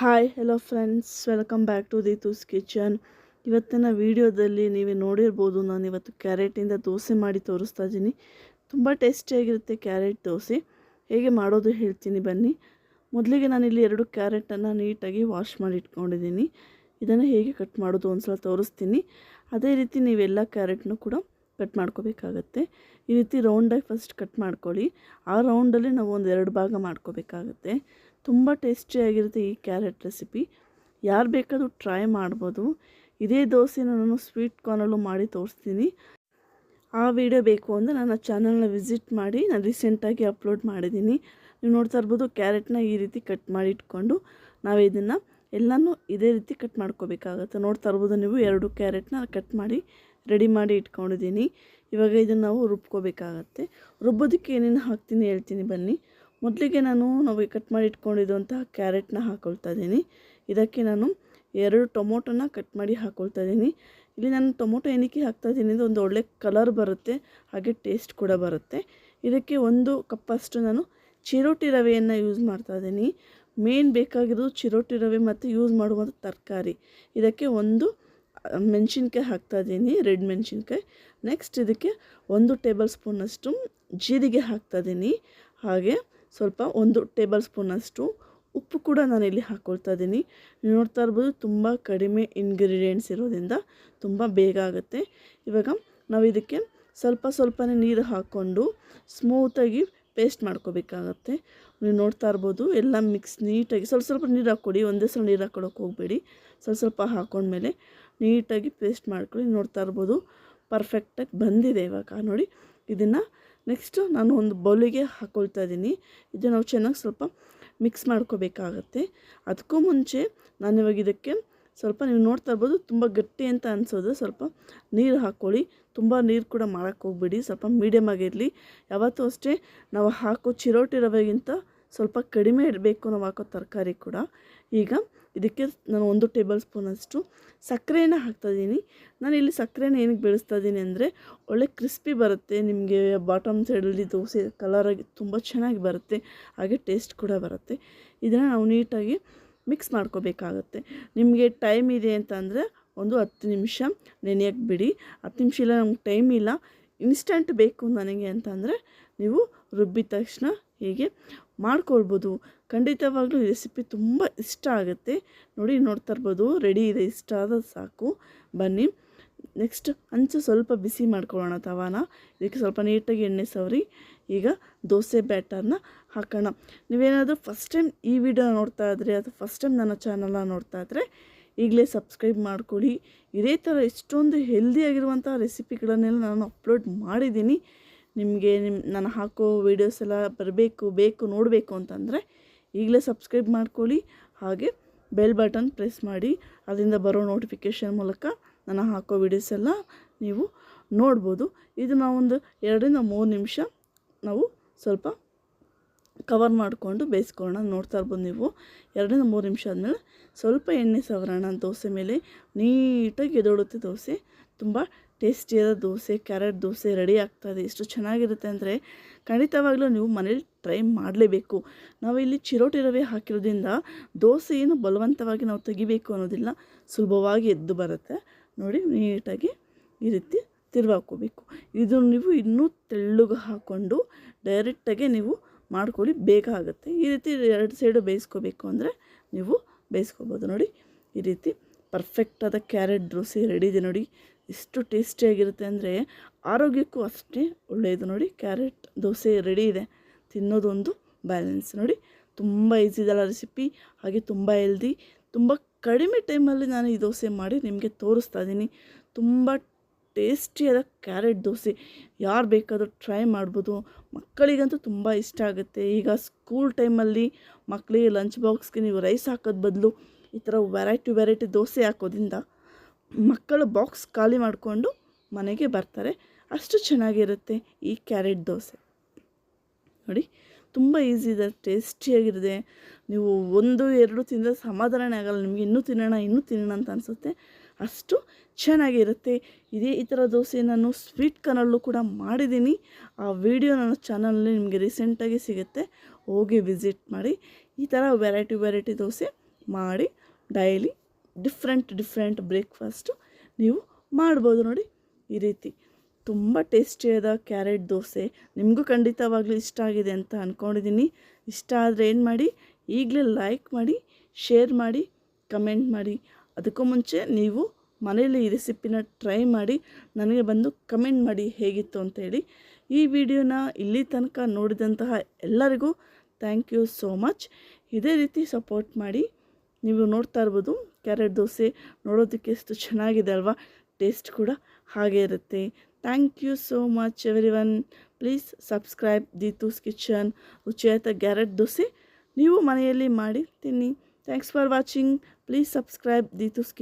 Hi hello friends welcome back to Deethu's kitchen ಇವತ್ತಿನ ವಿಡಿಯೋದಲ್ಲಿ ನೀವೇ ನೋಡಿರ್ಬೋದು, ನಾನು ಇವತ್ತು ಕ್ಯಾರೆಟಿಂದ ದೋಸೆ ಮಾಡಿ ತೋರಿಸ್ತಾ ಇದ್ದೀನಿ. ತುಂಬ ಟೇಸ್ಟಿಯಾಗಿರುತ್ತೆ ಕ್ಯಾರೆಟ್ ದೋಸೆ. ಹೇಗೆ ಮಾಡೋದು ಹೇಳ್ತೀನಿ ಬನ್ನಿ. ಮೊದಲಿಗೆ ನಾನಿಲ್ಲಿ ಎರಡು ಕ್ಯಾರೆಟನ್ನು ನೀಟಾಗಿ ವಾಶ್ ಮಾಡಿ ಇಟ್ಕೊಂಡಿದ್ದೀನಿ. ಇದನ್ನು ಹೇಗೆ ಕಟ್ ಮಾಡೋದು ಒಂದ್ಸಲ ತೋರಿಸ್ತೀನಿ. ಅದೇ ರೀತಿ ನೀವೆಲ್ಲ ಕ್ಯಾರೆಟ್ನು ಕೂಡ ಕಟ್ ಮಾಡ್ಕೋಬೇಕಾಗತ್ತೆ. ಈ ರೀತಿ ರೌಂಡಾಗಿ ಫಸ್ಟ್ ಕಟ್ ಮಾಡ್ಕೊಳ್ಳಿ. ಆ ರೌಂಡಲ್ಲಿ ನಾವು ಒಂದು ಎರಡು ಭಾಗ ಮಾಡ್ಕೋಬೇಕಾಗತ್ತೆ. ತುಂಬ ಟೇಸ್ಟಿಯಾಗಿರುತ್ತೆ ಈ ಕ್ಯಾರೆಟ್ ರೆಸಿಪಿ. ಯಾರು ಬೇಕಾದರೂ ಟ್ರೈ ಮಾಡ್ಬೋದು. ಇದೇ ದೋಸೆನ ನಾನು ಸ್ವೀಟ್ ಕಾರ್ನಲ್ಲೂ ಮಾಡಿ ತೋರಿಸ್ತೀನಿ. ಆ ವಿಡಿಯೋ ಬೇಕು ಅಂದರೆ ನನ್ನ ಚಾನಲ್ನ ವಿಸಿಟ್ ಮಾಡಿ, ನಾನು ರೀಸೆಂಟಾಗಿ ಅಪ್ಲೋಡ್ ಮಾಡಿದ್ದೀನಿ. ನೀವು ನೋಡ್ತಾ ಇರ್ಬೋದು ಕ್ಯಾರೆಟ್ನ ಈ ರೀತಿ ಕಟ್ ಮಾಡಿ ಇಟ್ಕೊಂಡು ನಾವು ಇದನ್ನು ಎಲ್ಲನೂ ಇದೇ ರೀತಿ ಕಟ್ ಮಾಡ್ಕೋಬೇಕಾಗತ್ತೆ. ನೋಡ್ತಾ ಇರ್ಬೋದು ನೀವು ಎರಡು ಕ್ಯಾರೆಟ್ನ ಕಟ್ ಮಾಡಿ, ರೆಡಿ ಮಾಡಿ ಇಟ್ಕೊಂಡಿದ್ದೀನಿ. ಇವಾಗ ಇದನ್ನು ನಾವು ರುಬ್ಕೋಬೇಕಾಗತ್ತೆ. ರುಬ್ಬೋದಕ್ಕೆ ಏನೇನು ಹಾಕ್ತೀನಿ ಹೇಳ್ತೀನಿ ಬನ್ನಿ. ಮೊದಲಿಗೆ ನಾನು ನಾವು ಕಟ್ ಮಾಡಿ ಇಟ್ಕೊಂಡಿದ್ದಂತಹ ಕ್ಯಾರೆಟ್ನ ಹಾಕ್ಕೊಳ್ತಾ ಇದ್ದೀನಿ. ಇದಕ್ಕೆ ನಾನು ಎರಡು ಟೊಮೊಟೊನ ಕಟ್ ಮಾಡಿ ಹಾಕ್ಕೊಳ್ತಾ ಇದ್ದೀನಿ. ಇಲ್ಲಿ ನಾನು ಟೊಮೊಟೊ ಏನಕ್ಕೆ ಹಾಕ್ತಾ ಇದ್ದೀನಿ ಅಂದರೆ ಒಂದು ಒಳ್ಳೆ ಕಲರ್ ಬರುತ್ತೆ, ಹಾಗೆ ಟೇಸ್ಟ್ ಕೂಡ ಬರುತ್ತೆ. ಇದಕ್ಕೆ ಒಂದು ಕಪ್ಪಷ್ಟು ನಾನು ಚಿರೋಟಿ ರವೆಯನ್ನು ಯೂಸ್ ಮಾಡ್ತಾ ಇದ್ದೀನಿ. ಮೇನ್ ಬೇಕಾಗಿರೋದು ಚಿರೋಟಿ ರವೆ ಮತ್ತು ಯೂಸ್ ಮಾಡುವಂಥ ತರಕಾರಿ. ಇದಕ್ಕೆ ಒಂದು ಮೆಣಸಿನ್ಕಾಯಿ ಹಾಕ್ತಾ ಇದ್ದೀನಿ, ರೆಡ್ ಮೆಣಸಿನ್ಕಾಯಿ. ನೆಕ್ಸ್ಟ್ ಇದಕ್ಕೆ ಒಂದು ಟೇಬಲ್ ಸ್ಪೂನಷ್ಟು ಜೀರಿಗೆ ಹಾಕ್ತಾ ಇದ್ದೀನಿ. ಹಾಗೆ ಸ್ವಲ್ಪ ಒಂದು ಟೇಬಲ್ ಸ್ಪೂನಷ್ಟು ಉಪ್ಪು ಕೂಡ ನಾನು ಇಲ್ಲಿ ಹಾಕ್ಕೊಳ್ತಾ ಇದ್ದೀನಿ. ನೋಡ್ತಾ ಇರ್ಬೋದು ತುಂಬ ಕಡಿಮೆ ಇಂಗ್ರೀಡಿಯೆಂಟ್ಸ್ ಇರೋದ್ರಿಂದ ತುಂಬ ಬೇಗ ಆಗುತ್ತೆ. ಇವಾಗ ನಾವು ಇದಕ್ಕೆ ಸ್ವಲ್ಪ ಸ್ವಲ್ಪನೇ ನೀರು ಹಾಕ್ಕೊಂಡು ಸ್ಮೂತಾಗಿ ಪೇಸ್ಟ್ ಮಾಡ್ಕೋಬೇಕಾಗತ್ತೆ. ನೀವು ನೋಡ್ತಾ ಇರ್ಬೋದು ಎಲ್ಲ ಮಿಕ್ಸ್ ನೀಟಾಗಿ ಸ್ವಲ್ಪ ಸ್ವಲ್ಪ ನೀರು ಹಾಕ್ಕೊಡಿ, ಒಂದೇ ಸಲ ನೀರು ಹಾಕ್ಕೊಳಕ್ಕೆ ಹೋಗಬೇಡಿ. ಸ್ವಲ್ಪ ಸ್ವಲ್ಪ ಹಾಕ್ಕೊಂಡ್ಮೇಲೆ ನೀಟಾಗಿ ಪೇಸ್ಟ್ ಮಾಡ್ಕೊಳ್ಳಿ. ನೋಡ್ತಾ ಇರ್ಬೋದು ಪರ್ಫೆಕ್ಟಾಗಿ ಬಂದಿದೆ ಇವಾಗ. ನೋಡಿ, ಇದನ್ನು ನೆಕ್ಸ್ಟು ನಾನು ಒಂದು ಬೌಲಿಗೆ ಹಾಕ್ಕೊಳ್ತಾ ಇದ್ದೀನಿ. ಇದು ನಾವು ಚೆನ್ನಾಗಿ ಸ್ವಲ್ಪ ಮಿಕ್ಸ್ ಮಾಡ್ಕೋಬೇಕಾಗತ್ತೆ. ಅದಕ್ಕೂ ಮುಂಚೆ ನಾನು ಇವಾಗ ಇದಕ್ಕೆ ಸ್ವಲ್ಪ ನೀವು ನೋಡ್ತಾ ಇರ್ಬೋದು ತುಂಬ ಗಟ್ಟಿ ಅಂತ ಅನಿಸೋದು. ಸ್ವಲ್ಪ ನೀರು ಹಾಕ್ಕೊಳ್ಳಿ. ತುಂಬ ನೀರು ಕೂಡ ಮಾಡೋಕ್ಕೆ ಹೋಗ್ಬೇಡಿ. ಸ್ವಲ್ಪ ಮೀಡಿಯಮ್ ಆಗಿರಲಿ. ಯಾವತ್ತೂ ಅಷ್ಟೇ ನಾವು ಹಾಕೋ ಚಿರೋಟಿ ರವೆಗಿಂತ ಸ್ವಲ್ಪ ಕಡಿಮೆ ಇರಬೇಕು ನಾವು ಹಾಕೋ ತರಕಾರಿ ಕೂಡ. ಈಗ ಇದಕ್ಕೆ ನಾನು ಒಂದು ಟೇಬಲ್ ಸ್ಪೂನಷ್ಟು ಸಕ್ಕರೆಯನ್ನು ಹಾಕ್ತಾಯಿದ್ದೀನಿ. ನಾನು ಇಲ್ಲಿ ಸಕ್ಕರೆನ ಏನಕ್ಕೆ ಬೆಳೆಸ್ತಾ ಇದ್ದೀನಿ ಅಂದರೆ ಒಳ್ಳೆ ಕ್ರಿಸ್ಪಿ ಬರುತ್ತೆ, ನಿಮಗೆ ಬಾಟಮ್ ಸೈಡಲ್ಲಿ ದೋಸೆ ಕಲರಾಗಿ ತುಂಬ ಚೆನ್ನಾಗಿ ಬರುತ್ತೆ, ಹಾಗೆ ಟೇಸ್ಟ್ ಕೂಡ ಬರುತ್ತೆ. ಇದನ್ನು ನಾವು ನೀಟಾಗಿ ಮಿಕ್ಸ್ ಮಾಡ್ಕೋಬೇಕಾಗತ್ತೆ. ನಿಮಗೆ ಟೈಮ್ ಇದೆ ಅಂತ ಅಂದರೆ ಒಂದು ಹತ್ತು ನಿಮಿಷ ನೆನೆಯಕ್ಕೆ ಬಿಡಿ. ಹತ್ತು ನಿಮಿಷ ಇಲ್ಲ, ನಮ್ಗೆ ಟೈಮ್ ಇಲ್ಲ. ಇನ್ಸ್ಟಂಟ್ ಬೇಕು ನನಗೆ ಅಂತಂದರೆ ನೀವು ರುಬ್ಬಿದ ತಕ್ಷಣ ಹೀಗೆ ಮಾಡ್ಕೊಳ್ಬೋದು. ಖಂಡಿತವಾಗ್ಲೂ ರೆಸಿಪಿ ತುಂಬ ಇಷ್ಟ ಆಗುತ್ತೆ. ನೋಡಿ, ನೋಡ್ತಾ ಇರ್ಬೋದು, ರೆಡಿ ಇದೆ, ಇಷ್ಟ ಆದ ಸಾಕು. ಬನ್ನಿ, ನೆಕ್ಸ್ಟ್ ಅಂಚು ಸ್ವಲ್ಪ ಬಿಸಿ ಮಾಡ್ಕೊಳ್ಳೋಣ ತವಾನ. ಇದಕ್ಕೆ ಸ್ವಲ್ಪ ನೀಟಾಗಿ ಎಣ್ಣೆ ಸವರಿ, ಈಗ ದೋಸೆ ಬ್ಯಾಟರ್ನ ಹಾಕೋಣ. ನೀವೇನಾದರೂ ಫಸ್ಟ್ ಟೈಮ್ ಈ ವಿಡಿಯೋ ನೋಡ್ತಾ ಇದ್ರಿ ಅಥವಾ ಫಸ್ಟ್ ಟೈಮ್ ನನ್ನ ಚಾನಲ್ನ ನೋಡ್ತಾ ಇದ್ದರೆ ಈಗಲೇ ಸಬ್ಸ್ಕ್ರೈಬ್ ಮಾಡ್ಕೊಳ್ಳಿ ಇದೇ ಥರ ಎಷ್ಟೊಂದು ಹೆಲ್ದಿಯಾಗಿರುವಂಥ ರೆಸಿಪಿಗಳನ್ನೆಲ್ಲ ನಾನು ಅಪ್ಲೋಡ್ ಮಾಡಿದ್ದೀನಿ. ನಿಮಗೆ ನಿಮ್ಮ ನಾನು ಹಾಕೋ ವೀಡಿಯೋಸ್ ಎಲ್ಲ ಬರಬೇಕು, ಬೇಕು, ನೋಡಬೇಕು ಅಂತಂದರೆ ಈಗಲೇ ಸಬ್ಸ್ಕ್ರೈಬ್ ಮಾಡ್ಕೊಳ್ಳಿ. ಹಾಗೆ ಬೆಲ್ ಬಟನ್ ಪ್ರೆಸ್ ಮಾಡಿ ಅದರಿಂದ ಬರೋ ನೋಟಿಫಿಕೇಷನ್ ಮೂಲಕ ನಾನು ಹಾಕೋ ವೀಡಿಯೋಸ್ ಎಲ್ಲ ನೀವು ನೋಡ್ಬೋದು. ಇದು ನಾವೊಂದು ಎರಡರಿಂದ ಮೂರು ನಿಮಿಷ ನಾವು ಸ್ವಲ್ಪ ಕವರ್ ಮಾಡಿಕೊಂಡು ಬೇಯಿಸ್ಕೊಳ್ಳೋಣ ನೋಡ್ತಾ ಇರ್ಬೋದು ನೀವು. ಎರಡರಿಂದ ಮೂರು ನಿಮಿಷ ಆದಮೇಲೆ ಸ್ವಲ್ಪ ಎಣ್ಣೆ ಸವರೋಣ, ದೋಸೆ ಮೇಲೆ ನೀಟಾಗಿ ಎದೋಡುತ್ತೆ ದೋಸೆ. ತುಂಬ ಟೇಸ್ಟಿಯಾದ ದೋಸೆ, ಕ್ಯಾರೆಟ್ ದೋಸೆ ರೆಡಿ ಆಗ್ತಾಯಿದೆ. ಎಷ್ಟು ಚೆನ್ನಾಗಿರುತ್ತೆ ಅಂದರೆ ಖಂಡಿತವಾಗ್ಲೂ ನೀವು ಮನೇಲಿ ಟ್ರೈ ಮಾಡಲೇಬೇಕು. ನಾವಿಲ್ಲಿ ಚಿರೋಟಿ ರವೆ ಹಾಕಿರೋದ್ರಿಂದ ದೋಸೆ ಏನು ಬಲವಂತವಾಗಿ ನಾವು ತೆಗಿಬೇಕು ಅನ್ನೋದಿಲ್ಲ, ಸುಲಭವಾಗಿ ಎದ್ದು ಬರುತ್ತೆ. ನೋಡಿ, ನೀಟಾಗಿ ಈ ರೀತಿ ತಿರುವಾಕೋಬೇಕು ಇದು ನೀವು ಇನ್ನೂ ತೆಳ್ಳಗೆ ಹಾಕ್ಕೊಂಡು ಡೈರೆಕ್ಟಾಗೆ ನೀವು ಮಾಡ್ಕೊಳ್ಳಿ, ಬೇಗ ಆಗುತ್ತೆ. ಈ ರೀತಿ ಎರಡು ಸೈಡು ಬೇಯಿಸ್ಕೋಬೇಕು ಅಂದರೆ ನೀವು ಬೇಯಿಸ್ಕೋಬೋದು. ನೋಡಿ, ಈ ರೀತಿ ಪರ್ಫೆಕ್ಟಾದ ಕ್ಯಾರೆಟ್ ದೋಸೆ ರೆಡಿ ಇದೆ ನೋಡಿ. ಎಷ್ಟು ಟೇಸ್ಟಿಯಾಗಿರುತ್ತೆ ಅಂದರೆ ಆರೋಗ್ಯಕ್ಕೂ ಅಷ್ಟೇ ಒಳ್ಳೆಯದು ನೋಡಿ. ಕ್ಯಾರೆಟ್ ದೋಸೆ ರೆಡಿ ಇದೆ. ತಿನ್ನೋದೊಂದು ಬ್ಯಾಲೆನ್ಸ್ ನೋಡಿ. ತುಂಬ ಈಸಿ ಇದೆಲ್ಲ ರೆಸಿಪಿ ಹಾಗೆ ತುಂಬ ಹೆಲ್ದಿ ತುಂಬ ಕಡಿಮೆ ಟೈಮಲ್ಲಿ ನಾನು ಈ ದೋಸೆ ಮಾಡಿ ನಿಮಗೆ ತೋರಿಸ್ತಾ ಇದ್ದೀನಿ. ತುಂಬ ಟೇಸ್ಟಿಯಾದ ಕ್ಯಾರೆಟ್ ದೋಸೆ. ಯಾರು ಬೇಕಾದರೂ ಟ್ರೈ ಮಾಡ್ಬೋದು. ಮಕ್ಕಳಿಗಂತೂ ತುಂಬ ಇಷ್ಟ ಆಗುತ್ತೆ. ಈಗ ಸ್ಕೂಲ್ ಟೈಮಲ್ಲಿ ಮಕ್ಕಳಿಗೆ ಲಂಚ್ ಬಾಕ್ಸ್ಗೆ ನೀವು ರೈಸ್ ಹಾಕೋದು ಬದಲು ಈ ಥರ ವೆರೈಟಿ ವೆರೈಟಿ ದೋಸೆ ಹಾಕೋದ್ರಿಂದ ಮಕ್ಕಳು ಬಾಕ್ಸ್ ಖಾಲಿ ಮಾಡಿಕೊಂಡು ಮನೆಗೆ ಬರ್ತಾರೆ. ಅಷ್ಟು ಚೆನ್ನಾಗಿರುತ್ತೆ ಈ ಕ್ಯಾರೆಟ್ ದೋಸೆ. ನೋಡಿ, ತುಂಬ ಈಸಿ ಇದೆ ಟೇಸ್ಟಿಯಾಗಿರುತ್ತೆ ನೀವು ಒಂದು, ಎರಡು ತಿಂದರೆ ಸಮಾಧಾನ ಆಗಲ್ಲ. ನಿಮಗೆ ಇನ್ನೂ ತಿನ್ನೋಣ ಇನ್ನೂ ತಿನ್ನೋಣ ಅಂತ ಅನಿಸುತ್ತೆ. ಅಷ್ಟು ಚೆನ್ನಾಗಿರುತ್ತೆ. ಇದೇ ಈ ಥರ ದೋಸೆ ನಾನು ಸ್ವೀಟ್ ಕನಲ್ಲೂ ಕೂಡ ಮಾಡಿದ್ದೀನಿ. ಆ ವಿಡಿಯೋ ನನ್ನ ಚಾನಲಲ್ಲಿ ನಿಮಗೆ ರೀಸೆಂಟಾಗಿ ಸಿಗುತ್ತೆ. ಹೋಗಿ ವಿಸಿಟ್ ಮಾಡಿ, ಈ ಥರ ವೆರೈಟಿ ವೆರೈಟಿ ದೋಸೆ ಮಾಡಿ ಡೈಲಿ ಡಿಫ್ರೆಂಟ್ ಡಿಫ್ರೆಂಟ್ ಬ್ರೇಕ್ಫಾಸ್ಟು ನೀವು ಮಾಡ್ಬೋದು ನೋಡಿ. ಈ ರೀತಿ ತುಂಬ ಟೇಸ್ಟಿಯಾದ ಕ್ಯಾರೆಟ್ ದೋಸೆ ನಿಮಗೂ ಖಂಡಿತವಾಗ್ಲೂ ಇಷ್ಟ ಆಗಿದೆ ಅಂತ ಅಂದ್ಕೊಂಡಿದ್ದೀನಿ ಇಷ್ಟ ಆದರೆ ಏನು ಮಾಡಿ? ಈಗಲೇ ಲೈಕ್ ಮಾಡಿ ಶೇರ್ ಮಾಡಿ ಕಮೆಂಟ್ ಮಾಡಿ. ಅದಕ್ಕೂ ಮುಂಚೆ ನೀವು ಮನೆಯಲ್ಲಿ ಈ ರೆಸಿಪಿನ ಟ್ರೈ ಮಾಡಿ, ನನಗೆ ಬಂದು ಕಮೆಂಟ್ ಮಾಡಿ ಹೇಗಿತ್ತು ಅಂತೇಳಿ ಈ ವಿಡಿಯೋನ ಇಲ್ಲಿ ತನಕ ನೋಡಿದಂತಹ ಎಲ್ಲರಿಗೂ ಥ್ಯಾಂಕ್ ಯು ಸೋ ಮಚ್ ಇದೇ ರೀತಿ ಸಪೋರ್ಟ್ ಮಾಡಿ ನೀವು ನೋಡ್ತಾ ಇರ್ಬೋದು. ಕ್ಯಾರೆಟ್ ದೋಸೆ ನೋಡೋದಕ್ಕೆ ಎಷ್ಟು ಚೆನ್ನಾಗಿದೆ ಅಲ್ವಾ? ಟೇಸ್ಟ್ ಕೂಡ ಹಾಗೆ ಇರುತ್ತೆ. Thank you so much every please subscribe Deethu's kitchen ರುಚಿಯಾದ ಕ್ಯಾರೆಟ್ ದೋಸೆ ನೀವು ಮನೆಯಲ್ಲಿ ಮಾಡಿ ತಿನ್ನಿ. Thanks for watching please subscribe Deethu's kitchen